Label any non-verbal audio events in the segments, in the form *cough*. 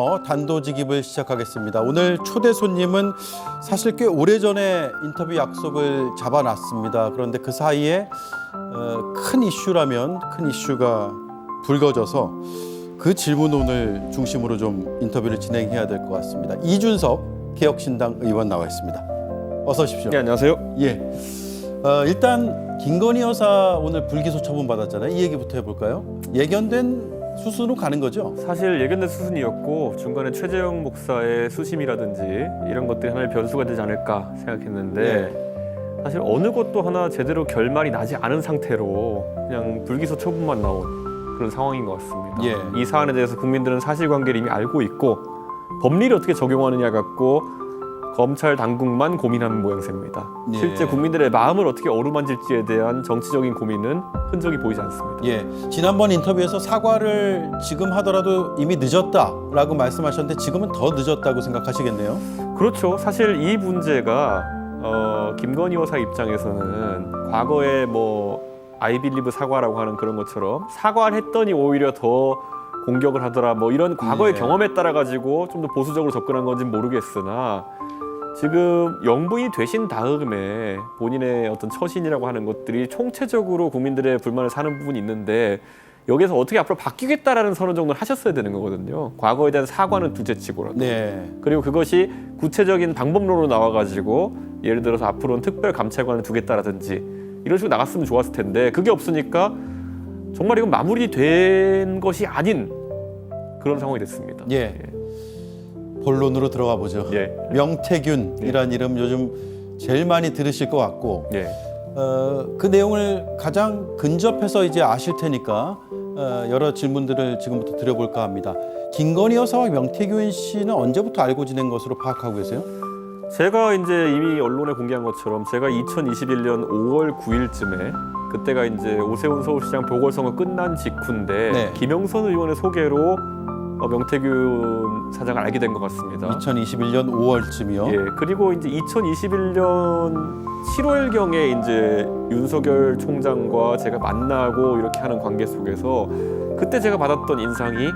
어, 단도직입을 시작하겠습니다. 오늘 초대 손님은 사실 꽤 오래전에 인터뷰 약속을 잡아놨습니다. 그런데 그 사이에 어, 큰 이슈라면 큰 이슈가 불거져서 그 질문 오늘 중심으로 좀 인터뷰를 진행해야 될 것 같습니다. 이준석 개혁신당 의원 나와 있습니다. 어서 오십시오. 네, 안녕하세요. 예. 어, 일단 김건희 여사 오늘 불기소 처분 받았잖아요. 이 얘기부터 해볼까요? 예견된 수순으로 가는 거죠? 사실 예견된 수순이었고 중간에 최재형 목사의 수심이라든지 이런 것들이 하나의 변수가 되지 않을까 생각했는데 네. 사실 어느 것도 하나 제대로 결말이 나지 않은 상태로 그냥 불기소 처분만 나온 그런 상황인 것 같습니다. 예. 이 사안에 대해서 국민들은 사실관계를 이미 알고 있고 법리를 어떻게 적용하느냐 갖고 검찰 당국만 고민하는 모양새입니다. 예. 실제 국민들의 마음을 어떻게 어루만질지에 대한 정치적인 고민은 흔적이 보이지 않습니다. 예, 지난번 인터뷰에서 사과를 지금 하더라도 이미 늦었다라고 말씀하셨는데 지금은 더 늦었다고 생각하시겠네요. 그렇죠. 사실 이 문제가 어, 김건희 여사 입장에서는 과거에 뭐 아이빌리브 사과라고 하는 그런 것처럼 사과를 했더니 오히려 더 공격을 하더라 뭐 이런 과거의 예. 경험에 따라 가지고 좀 더 보수적으로 접근한 건지 는 모르겠으나 지금 영부인이 되신 다음에 본인의 어떤 처신이라고 하는 것들이 총체적으로 국민들의 불만을 사는 부분이 있는데 여기서 어떻게 앞으로 바뀌겠다라는 선언 정도는 하셨어야 되는 거거든요. 과거에 대한 사과는 둘째치고라도. 네, 그리고 그것이 구체적인 방법론으로 나와가지고 예를 들어서 앞으로는 특별 감찰관을 두겠다라든지 이런 식으로 나갔으면 좋았을 텐데 그게 없으니까 정말 이건 마무리된 것이 아닌 그런 상황이 됐습니다. 예. 본론으로 들어가 보죠. 예. 명태균이란 이름 요즘 제일 많이 들으실 것 같고 예. 어, 그 내용을 가장 근접해서 이제 아실 테니까 어, 여러 질문들을 지금부터 드려볼까 합니다. 김건희 여사와 명태균 씨는 언제부터 알고 지낸 것으로 파악하고 계세요? 제가 이제 이미 언론에 공개한 것처럼 제가 2021년 5월 9일쯤에 그때가 이제 오세훈 서울시장 보궐선거 끝난 직후인데 네. 김영선 의원의 소개로 어, 명태균 사장을 알게 된 것 같습니다. 2021년 5월쯤이요. 예, 그리고 이제 2021년 7월 경에 이제 윤석열 총장과 제가 만나고 이렇게 하는 관계 속에서 그때 제가 받았던 인상이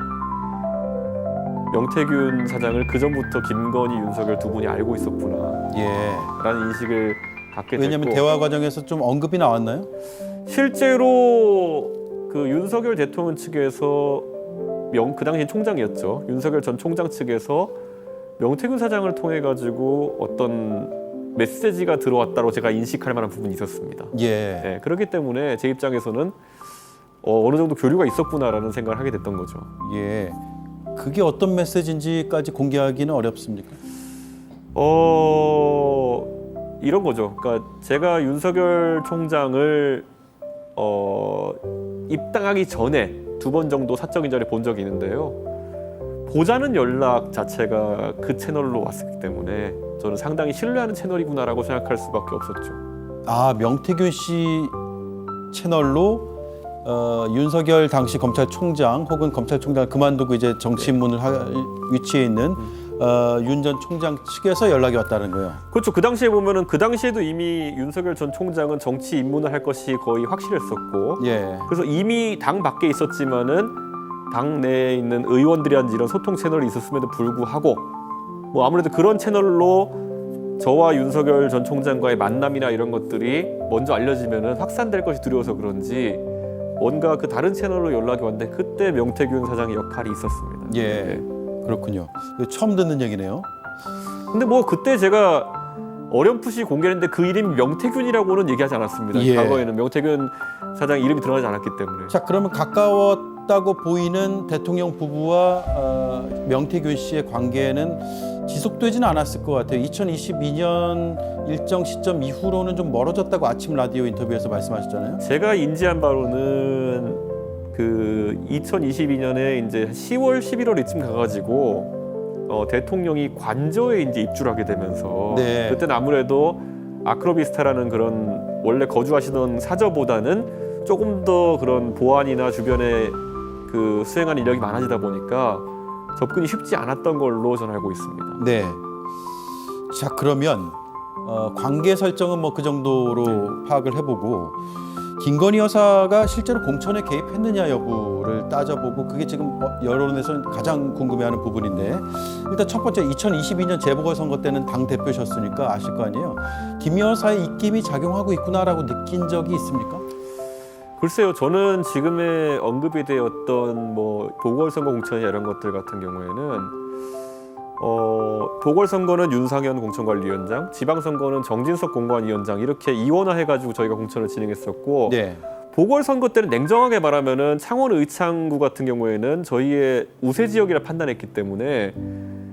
명태균 사장을 그 전부터 김건희, 윤석열 두 분이 알고 있었구나라는 예. 인식을 갖게 왜냐하면 됐고 대화 과정에서 좀 언급이 나왔나요? 실제로 그 윤석열 대통령 측에서 명, 그 당시 총장이었죠. 윤석열 전 총장 측에서 명태균 사장을 통해 가지고 어떤 메시지가 들어왔다고 제가 인식할 만한 부분이 있었습니다. 예. 네, 그렇기 때문에 제 입장에서는 어, 어느 정도 교류가 있었구나라는 생각을 하게 됐던 거죠. 예. 그게 어떤 메시지인지까지 공개하기는 어렵습니까? 어 이런 거죠. 그러니까 제가 윤석열 총장을 어 입당하기 전에 두 번 정도 사적 인자를 본 적이 있는데요. 보자는 연락 자체가 그 채널로 왔기 때문에 저는 상당히 신뢰하는 채널이구나라고 생각할 수밖에 없었죠. 아 명태균 씨 채널로 어, 윤석열 당시 검찰총장 혹은 검찰총장을 그만두고 이제 정치인문을 할 위치에 있는 어, 윤전 총장 측에서 연락이 왔다는 거예요. 그렇죠. 그 당시에 보면은 그 당시에도 이미 윤석열 전 총장은 정치 입문을 할 것이 거의 확실했었고 예. 그래서 이미 당 밖에 있었지만은 당 내에 있는 의원들이라든지 이런 소통 채널이 있었음에도 불구하고 뭐 아무래도 그런 채널로 저와 윤석열 전 총장과의 만남이나 이런 것들이 먼저 알려지면은 확산될 것이 두려워서 그런지 뭔가 그 다른 채널로 연락이 왔는데 그때 명태균 사장의 역할이 있었습니다. 예. 그렇군요. 처음 듣는 얘기네요. 근데 뭐 그때 제가 어렴풋이 공개했는데 그 이름이 명태균이라고는 얘기하지 않았습니다. 예. 과거에는 명태균 사장 이름이 들어가지 않았기 때문에. 자 그러면 가까웠다고 보이는 대통령 부부와 어, 명태균 씨의 관계는 지속되지는 않았을 것 같아요. 2022년 일정 시점 이후로는 좀 멀어졌다고 아침 라디오 인터뷰에서 말씀하셨잖아요. 제가 인지한 바로는 그 2022년에 이제 10월 11월 이쯤 가가지고 어, 대통령이 관저에 이제 입주를 하게 되면서 네. 그때는 아무래도 아크로비스타라는 그런 원래 거주하시던 사저보다는 조금 더 그런 보안이나 주변에 그 수행하는 인력이 많아지다 보니까 접근이 쉽지 않았던 걸로 저는 알고 있습니다. 네. 자 그러면 어, 관계 설정은 뭐 그 정도로 파악을 해보고 김건희 여사가 실제로 공천에 개입했느냐 여부를 따져보고 그게 지금 어, 여론에서 가장 궁금해하는 부분인데 일단 첫 번째 2022년 재보궐선거 때는 당 대표셨으니까 아실 거 아니에요. 김 여사의 입김이 작용하고 있구나라고 느낀 적이 있습니까? 글쎄요, 저는 지금의 언급이 되었던 뭐 보궐선거 공천이나 이런 것들 같은 경우에는 어, 보궐선거는 윤상현 공천관리위원장, 지방선거는 정진석 공관위원장 이렇게 이원화해가지고 저희가 공천을 진행했었고 네. 보궐선거 때는 냉정하게 말하면은 창원 의창구 같은 경우에는 저희의 우세 지역이라 판단했기 때문에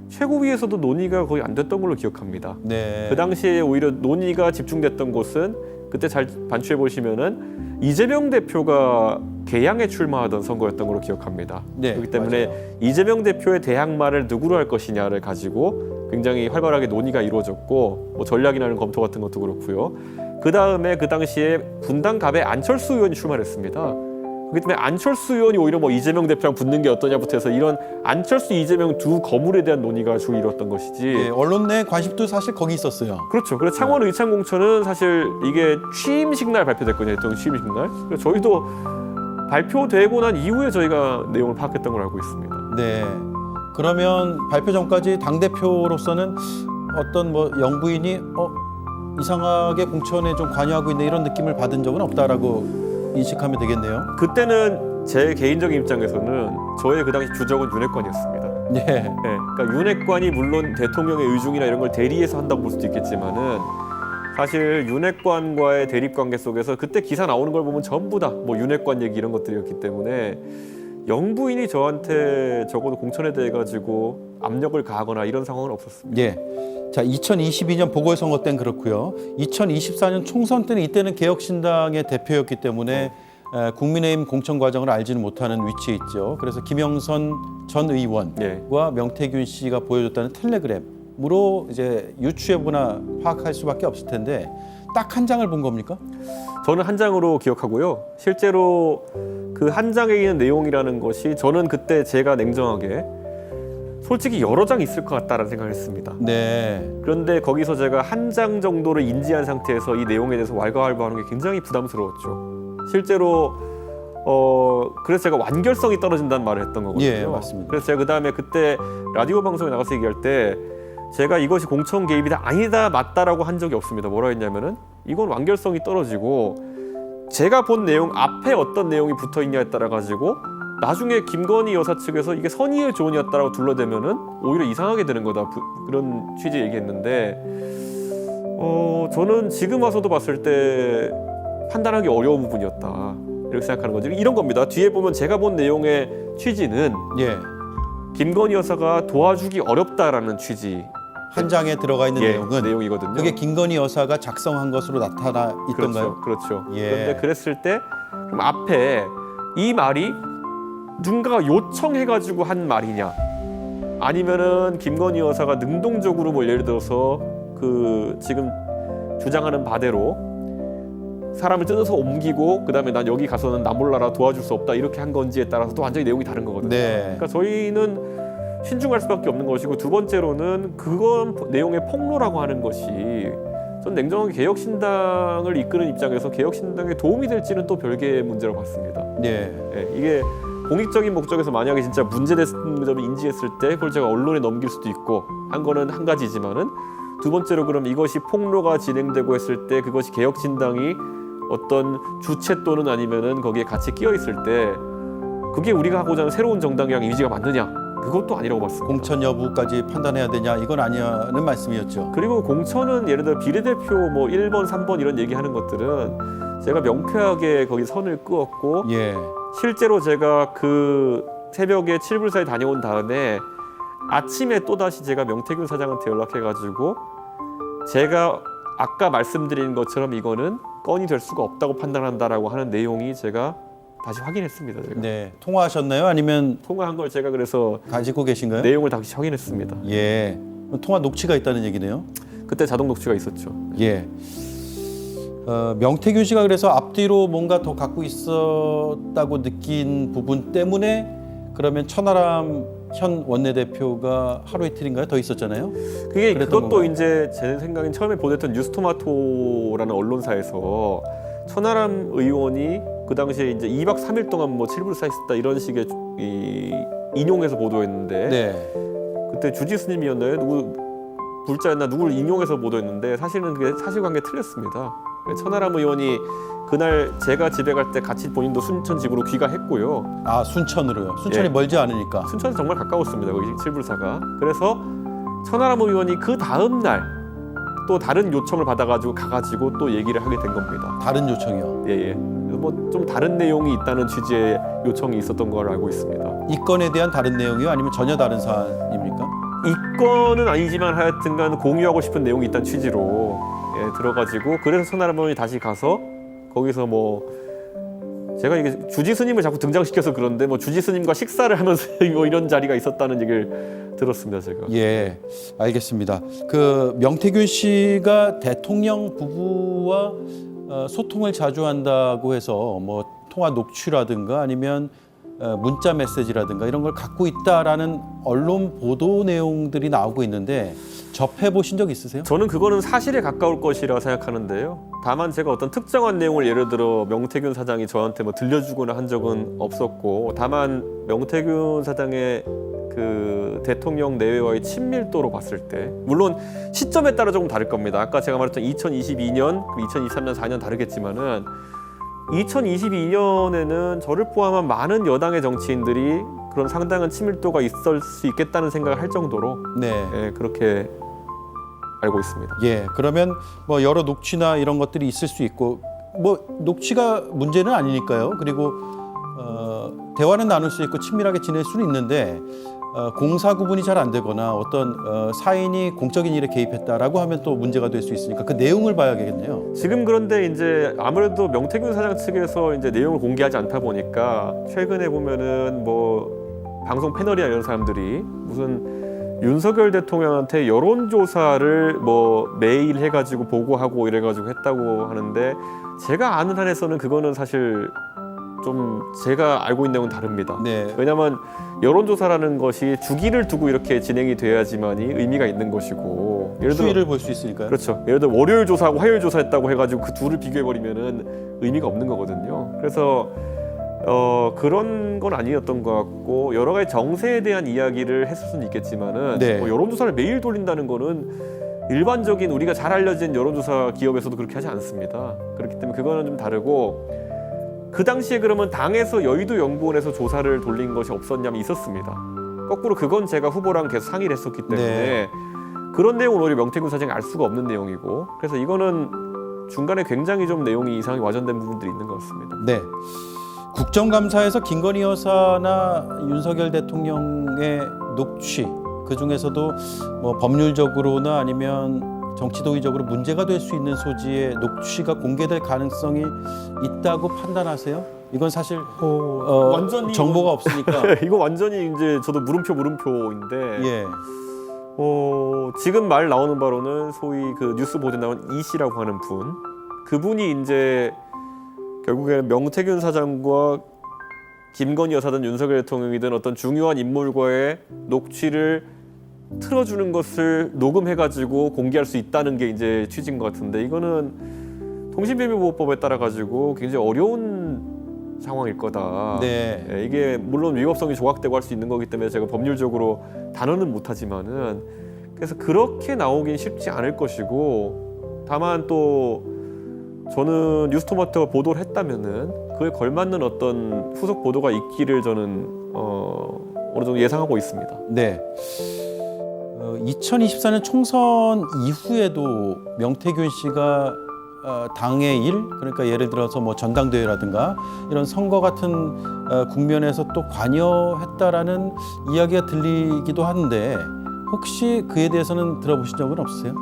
최고위에서도 논의가 거의 안 됐던 걸로 기억합니다. 네. 그 당시에 오히려 논의가 집중됐던 곳은 그때 잘 반추해 보시면은 이재명 대표가 개항에 출마하던 선거였던 걸로 기억합니다. 네, 그렇기 때문에 맞아요. 이재명 대표의 대항마를 누구로 할 것이냐를 가지고 굉장히 활발하게 논의가 이루어졌고 뭐 전략이라는 검토 같은 것도 그렇고요. 그 다음에 그 당시에 분당갑에 안철수 의원이 출마했습니다. 그렇기 때문에 안철수 의원이 오히려 뭐 이재명 대표랑 붙는 게 어떠냐부터 해서 이런 안철수 이재명 두 거물에 대한 논의가 주로 이뤘던 것이지. 네, 언론 내 관심도 사실 거기 있었어요. 그렇죠. 그래서 창원 의창 공천은 사실 이게 취임식 날 발표됐거든요. 대통령 취임식 날. 그래서 저희도 발표되고 난 이후에 저희가 내용을 파악했던 걸 알고 있습니다. 네. 그러면 발표 전까지 당 대표로서는 어떤 뭐 영부인이 어 이상하게 공천에 좀 관여하고 있는 이런 느낌을 받은 적은 없다라고 인식하면 되겠네요. 그때는 제 개인적인 입장에서는 저의 그 당시 주적은 윤핵관이었습니다. 네. 네, 그러니까 윤핵관이 물론 대통령의 의중이나 이런 걸 대리해서 한다고 볼 수도 있겠지만은 사실 윤핵관과의 대립 관계 속에서 그때 기사 나오는 걸 보면 전부 다 뭐 윤핵관 얘기 이런 것들이었기 때문에 영부인이 저한테 적어도 공천에 대해 가지고 압력을 가하거나 이런 상황은 없었습니다. 예. 자, 2022년 보궐선거 때는 그렇고요. 2024년 총선 때는 이때는 개혁신당의 대표였기 때문에 에, 국민의힘 공천 과정을 알지는 못하는 위치에 있죠. 그래서 김영선 전 의원과 예. 명태균 씨가 보여줬다는 텔레그램으로 이제 유추해보나 파악할 수밖에 없을 텐데 딱 한 장을 본 겁니까? 저는 한 장으로 기억하고요. 실제로 그 한 장에 있는 내용이라는 것이 저는 그때 제가 냉정하게 솔직히 여러 장 있을 것 같다라는 생각을 했습니다. 네. 그런데 거기서 제가 한 장 정도를 인지한 상태에서 이 내용에 대해서 왈가왈부하는 게 굉장히 부담스러웠죠. 실제로 어 그래서 제가 완결성이 떨어진다는 말을 했던 거거든요. 예, 맞습니다. 그래서 제가 그 다음에 그때 라디오 방송에 나가서 얘기할 때 제가 이것이 공천 개입이다 아니다 맞다라고 한 적이 없습니다. 뭐라 했냐면은 이건 완결성이 떨어지고 제가 본 내용 앞에 어떤 내용이 붙어 있냐에 따라 가지고 나중에 김건희 여사 측에서 이게 선의의 조언이었다라고 둘러대면은 오히려 이상하게 되는 거다 부- 그런 취지 얘기했는데 어 저는 지금 와서도 봤을 때 판단하기 어려운 부분이었다 이렇게 생각하는 거죠 이런 겁니다 뒤에 보면 제가 본 내용의 취지는 예. 김건희 여사가 도와주기 어렵다라는 취지 한 장에 들어가 있는 예, 내용은 내용이거든요. 그게 김건희 여사가 작성한 것으로 나타나 있던가요? 그렇죠. 그렇죠. 예. 그런데 그랬을 때 그럼 앞에 이 말이 누군가가 요청해가지고 한 말이냐 아니면은 김건희 여사가 능동적으로 뭐 예를 들어서 그 지금 주장하는 바대로 사람을 뜯어서 옮기고 그다음에 난 여기 가서는 나 몰라라 도와줄 수 없다 이렇게 한 건지에 따라서 또 완전히 내용이 다른 거거든요. 네. 그러니까 저희는 신중할 수밖에 없는 것이고 두 번째로는 그건 포- 내용의 폭로라고 하는 것이 전 냉정하게 개혁신당을 이끄는 입장에서 개혁신당에 도움이 될지는 또 별개의 문제라고 봤습니다. 네. 예, 이게 공익적인 목적에서 만약에 진짜 문제됐는 점을 인지했을 때 그걸 제가 언론에 넘길 수도 있고 한 거는 한 가지지만은 두 번째로 그럼 이것이 폭로가 진행되고 했을 때 그것이 개혁신당이 어떤 주체 또는 아니면은 거기에 같이 끼어 있을 때 그게 우리가 하고자 하는 새로운 정당이랑 이미지가 맞느냐 그것도 아니라고 봤습니다. 공천 여부까지 판단해야 되냐 이건 아니라는 말씀이었죠. 그리고 공천은 예를 들어 비례대표 뭐 1번, 3번 이런 얘기하는 것들은 제가 명쾌하게 거기 선을 그었고 예. 실제로 제가 그 새벽에 칠불사에 다녀온 다음에 아침에 또 다시 제가 명태균 사장한테 연락해가지고 제가 아까 말씀드린 것처럼 이거는 건이 될 수가 없다고 판단한다라고 하는 내용이 제가 다시 확인했습니다. 제가 네. 통화하셨나요? 아니면 통화한 걸 제가 그래서 가지고 계신가요? 내용을 다시 확인했습니다. 예. 통화 녹취가 있다는 얘기네요. 그때 자동 녹취가 있었죠. 예. 어, 명태균 씨가 그래서 앞뒤로 뭔가 더 갖고 있었다고 느낀 부분 때문에 그러면 천하람 현 원내대표가 하루 이틀인가요? 더 있었잖아요. 그게 그것도 건가요? 이제 제 생각엔 처음에 보냈던 뉴스토마토라는 언론사에서 천하람 의원이 그 당시에 이제 2박 3일 동안 뭐 칠불사 있었다 이런 식의 이 인용해서 보도했는데 네. 그때 주지스님이었나요? 누구 불자였나 누구를 인용해서 보도했는데 사실은 그게 사실관계 틀렸습니다. 천하람 의원이 그날 제가 집에 갈 때 같이 본인도 순천 집으로 귀가했고요. 아 순천으로요. 순천이 예. 멀지 않으니까. 순천은 정말 가까웠습니다. 거기 칠불사가. 그래서 천하람 의원이 그 다음 날 또 다른 요청을 받아가지고 가가지고 또 얘기를 하게 된 겁니다. 다른 요청이요. 예예. 뭐 좀 다른 내용이 있다는 취지의 요청이 있었던 걸 알고 있습니다. 이 건에 대한 다른 내용이요, 아니면 전혀 다른 사안입니까? 이 건은 아니지만 하여튼간 공유하고 싶은 내용이 있다는 취지로 예, 들어가지고 그래서 천하람 의원이 다시 가서 거기서 뭐 제가 이게 주지 스님을 자꾸 등장시켜서 그런데 뭐 주지 스님과 식사를 하면서 *laughs* 뭐 이런 자리가 있었다는 얘기를 들었습니다 제가. 예, 알겠습니다. 그 명태균 씨가 대통령 부부와 어, 소통을 자주 한다고 해서 뭐 통화 녹취라든가 아니면 어, 문자 메시지라든가 이런 걸 갖고 있다라는 언론 보도 내용들이 나오고 있는데 접해 보신 적 있으세요? 저는 그거는 사실에 가까울 것이라 생각하는데요. 다만 제가 어떤 특정한 내용을 예를 들어 명태균 사장이 저한테 뭐 들려주거나 한 적은 없었고, 다만 명태균 사장의 그 대통령 내외와의 친밀도로 봤을 때, 물론 시점에 따라 조금 다를 겁니다. 아까 제가 말했던 2022년, 2023년, 4년 다르겠지만은 2022년에는 저를 포함한 많은 여당의 정치인들이 그런 상당한 친밀도가 있을 수 있겠다는 생각을 할 정도로 네. 예, 그렇게 알고 있습니다. 예, 그러면 뭐 여러 녹취나 이런 것들이 있을 수 있고 뭐 녹취가 문제는 아니니까요. 그리고 어, 대화는 나눌 수 있고 친밀하게 지낼 수는 있는데 어, 공사 구분이 잘 안 되거나 어떤 어, 사인이 공적인 일에 개입했다라고 하면 또 문제가 될 수 있으니까 그 내용을 봐야겠네요. 지금 그런데 이제 아무래도 명태균 사장 측에서 이제 내용을 공개하지 않다 보니까 최근에 보면은 뭐 방송 패널이나 이런 사람들이 무슨 윤석열 대통령한테 여론조사를 뭐 매일 해가지고 보고하고 이래가지고 했다고 하는데 제가 아는 한에서는 그거는 사실 좀 제가 알고 있는 내용은 다릅니다. 네. 왜냐하면 여론조사라는 것이 주기를 두고 이렇게 진행이 돼야지만이 의미가 있는 것이고 예를 들어 수위를 볼 수 있으니까요. 그렇죠. 예를 들어 월요일 조사하고 화요일 조사했다고 해가지고 그 둘을 비교해 버리면은 의미가 없는 거거든요. 그래서 어 그런 건 아니었던 것 같고 여러 가지 정세에 대한 이야기를 했을 수는 있겠지만은 네. 뭐 여론조사를 매일 돌린다는 거는 일반적인 우리가 잘 알려진 여론조사 기업에서도 그렇게 하지 않습니다. 그렇기 때문에 그거는 좀 다르고 그 당시에 그러면 당에서 여의도 연구원에서 조사를 돌린 것이 없었냐면 있었습니다. 거꾸로 그건 제가 후보랑 계속 상의를 했었기 때문에 네. 그런 내용은 오히려 명태균 사장이 알 수가 없는 내용이고 그래서 이거는 중간에 굉장히 좀 내용이 이상하게 와전된 부분들이 있는 것 같습니다. 네. 국정감사에서 김건희 여사나 윤석열 대통령의 녹취 그 중에서도 뭐 법률적으로나 아니면 정치도의적으로 문제가 될 수 있는 소지의 녹취가 공개될 가능성이 있다고 판단하세요? 이건 사실 어, 완전히 정보가 없으니까 *laughs* 이거 완전히 이제 저도 물음표 물음표인데 예. 어, 지금 말 나오는 바로는 소위 그 뉴스 보도에 나온 이 씨라고 하는 분 그분이 이제 결국에 명태균 사장과 김건희 여사든 윤석열 대통령이든 어떤 중요한 인물과의 녹취를 틀어주는 것을 녹음해가지고 공개할 수 있다는 게 이제 취지인 것 같은데 이거는 통신비밀보호법에 따라 가지고 굉장히 어려운 상황일 거다. 네. 예, 이게 물론 위법성이 조각되고 할 수 있는 거기 때문에 제가 법률적으로 단언은 못하지만은 그래서 그렇게 나오긴 쉽지 않을 것이고 다만 또 저는 뉴스토마토가 보도를 했다면은 그에 걸맞는 어떤 후속 보도가 있기를 저는 어, 어느 정도 예상하고 있습니다. 네. 어, 2024년 총선 이후에도 명태균 씨가 어, 당의 일 그러니까 예를 들어서 뭐 전당대회라든가 이런 선거 같은 어, 국면에서 또 관여했다라는 이야기가 들리기도 하는데 혹시 그에 대해서는 들어보신 적은 없으세요?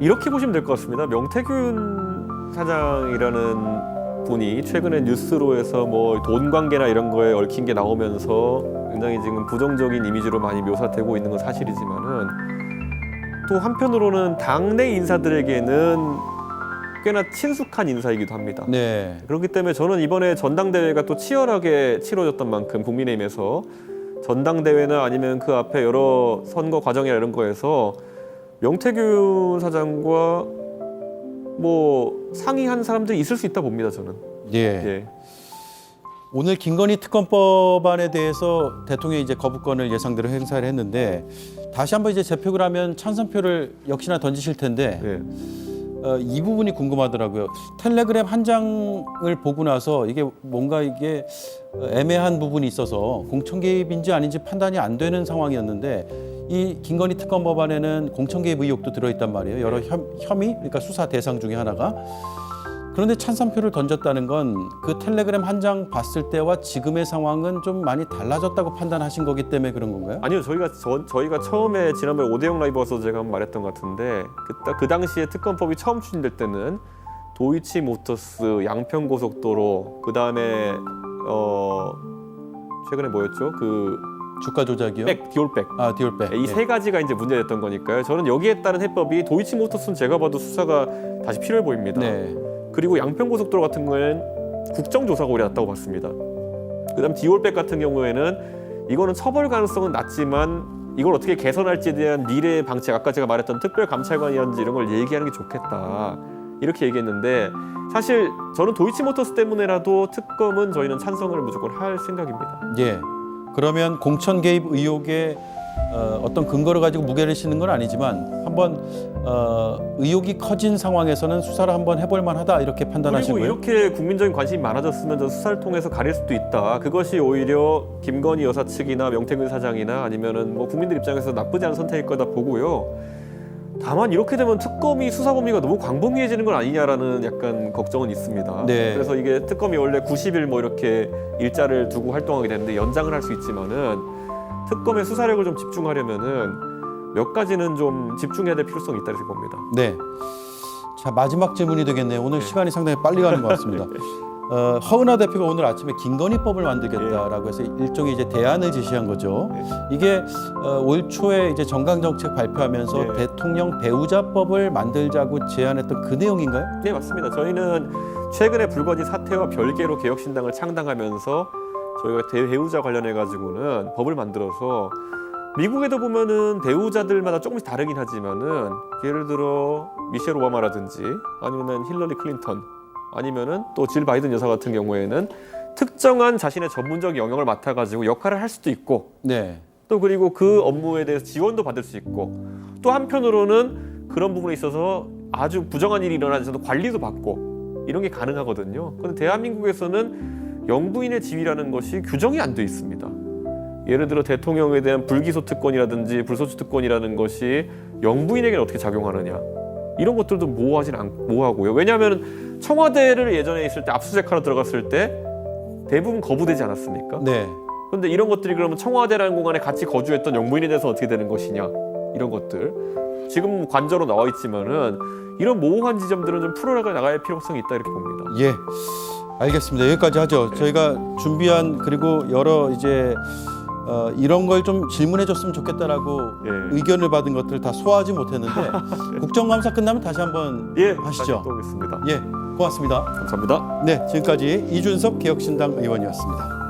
이렇게 보시면 될 것 같습니다. 명태균 사장이라는 분이 최근에 뉴스로에서 뭐 돈 관계나 이런 거에 얽힌 게 나오면서 굉장히 지금 부정적인 이미지로 많이 묘사되고 있는 건 사실이지만은 또 한편으로는 당내 인사들에게는 꽤나 친숙한 인사이기도 합니다. 네. 그렇기 때문에 저는 이번에 전당대회가 또 치열하게 치러졌던 만큼 국민의힘에서 전당대회나 아니면 그 앞에 여러 선거 과정이나 이런 거에서 명태균 사장과 뭐 상의한 사람들이 있을 수 있다 봅니다 저는. 예. 예. 오늘 김건희 특검법안에 대해서 대통령이 이제 거부권을 예상대로 행사를 했는데 다시 한번 이제 재표를 하면 찬성표를 역시나 던지실 텐데 예. 어, 이 부분이 궁금하더라고요. 텔레그램 한 장을 보고 나서 이게 뭔가 이게 어, 애매한 부분이 있어서 공천 개입인지 아닌지 판단이 안 되는 상황이었는데 이 김건희 특검 법안에는 공천 개입 의혹도 들어있단 말이에요. 여러 혐, 혐의, 그러니까 수사 대상 중에 하나가. 그런데 찬성표를 던졌다는 건 그 텔레그램 한 장 봤을 때와 지금의 상황은 좀 많이 달라졌다고 판단하신 거기 때문에 그런 건가요? 아니요, 저희가 저, 저희가 처음에 지난번에 오대영 라이브에서 제가 한번 말했던 것 같은데 그때 그 당시에 특검법이 처음 추진될 때는 도이치 모터스 양평 고속도로 그 다음에 어 최근에 뭐였죠? 그 주가 조작이요? 백 디올백 아, 디올백. 이세 가지가 이제 문제됐던 거니까요. 저는 여기에 따른 해법이 도이치 모터스는 제가 봐도 수사가 다시 필요해 보입니다. 네. 그리고 양평고속도로 같은 경우에는 국정조사가 오래 났다고 봤습니다. 그다음 디올백 같은 경우에는 이거는 처벌 가능성은 낮지만 이걸 어떻게 개선할지에 대한 미래 방책 아까 제가 말했던 특별 감찰관이라든지 이런 걸 얘기하는 게 좋겠다 이렇게 얘기했는데 사실 저는 도이치모터스 때문에라도 특검은 저희는 찬성을 무조건 할 생각입니다. 예. 그러면 공천 개입 의혹에 어, 어떤 근거를 가지고 무게를 싣는 건 아니지만 한번 어, 의혹이 커진 상황에서는 수사를 한번 해볼 만하다 이렇게 거예요? 이렇게 국민적인 관심이 많아졌으면 저 수사를 통해서 가릴 수도 있다. 그것이 오히려 김건희 여사 측이나 명태균 사장이나 아니면은 뭐 국민들 입장에서 나쁘지 않은 선택일 거다 보고요. 다만 이렇게 되면 특검이 수사 범위가 너무 광범위해지는 건 아니냐라는 약간 걱정은 있습니다. 네. 그래서 이게 특검이 원래 90일 뭐 이렇게 일자를 두고 활동하게 되는데 연장을 할 수 있지만은 특검의 수사력을 좀 집중하려면은 몇 가지는 좀 집중해야 될 필요성이 있다 이렇게 봅니다. 네. 자 마지막 질문이 되겠네요. 오늘 시간이 상당히 빨리 가는 것 같습니다. *laughs* 어, 허은하 대표가 오늘 아침에 김건희법을 만들겠다라고 해서 일종의 이제 대안을 제시한 거죠. 네. 이게 어, 올 초에 이제 정강 정책 발표하면서 네. 대통령 배우자법을 만들자고 제안했던 그 내용인가요? 네 맞습니다. 저희는 최근에 불거진 사태와 별개로 개혁신당을 창당하면서 저희가 대배우자 관련해 가지고는 법을 만들어서 미국에도 보면은 배우자들마다 조금씩 다르긴 하지만은 예를 들어 미셸 오바마라든지 아니면은 힐러리 클린턴 아니면은 또 질 바이든 여사 같은 경우에는 특정한 자신의 전문적 영역을 맡아 가지고 역할을 할 수도 있고 네. 또 그리고 그 업무에 대해서 지원도 받을 수 있고 또 한편으로는 그런 부분에 있어서 아주 부정한 일이 일어나서도 관리도 받고 이런 게 가능하거든요. 그런데 대한민국에서는 영부인의 지위라는 것이 규정이 안 돼 있습니다. 예를 들어 대통령에 대한 불기소 특권이라든지 불소추 특권이라는 것이 영부인에게는 어떻게 작용하느냐 이런 것들도 모호하진 않 모호하고요. 왜냐하면 청와대를 예전에 있을 때 압수수색하러 들어갔을 때 대부분 거부되지 않았습니까? 네. 그런데 이런 것들이 그러면 청와대라는 공간에 같이 거주했던 영부인에 대해서 어떻게 되는 것이냐 이런 것들 지금 관저로 나와 있지만은 이런 모호한 지점들은 좀 풀어나가 나가야 할 필요성이 있다 이렇게 봅니다. 예. 알겠습니다. 여기까지 하죠. 저희가 준비한 그리고 여러 이제 어, 이런 걸 좀 질문해 줬으면 좋겠다라고 예. 의견을 받은 것들 다 소화하지 못했는데 *laughs* 국정감사 끝나면 다시 한번 예, 하시죠. 다시 또 오겠습니다. 예, 고맙습니다. 감사합니다. 네, 지금까지 이준석 개혁신당 의원이었습니다.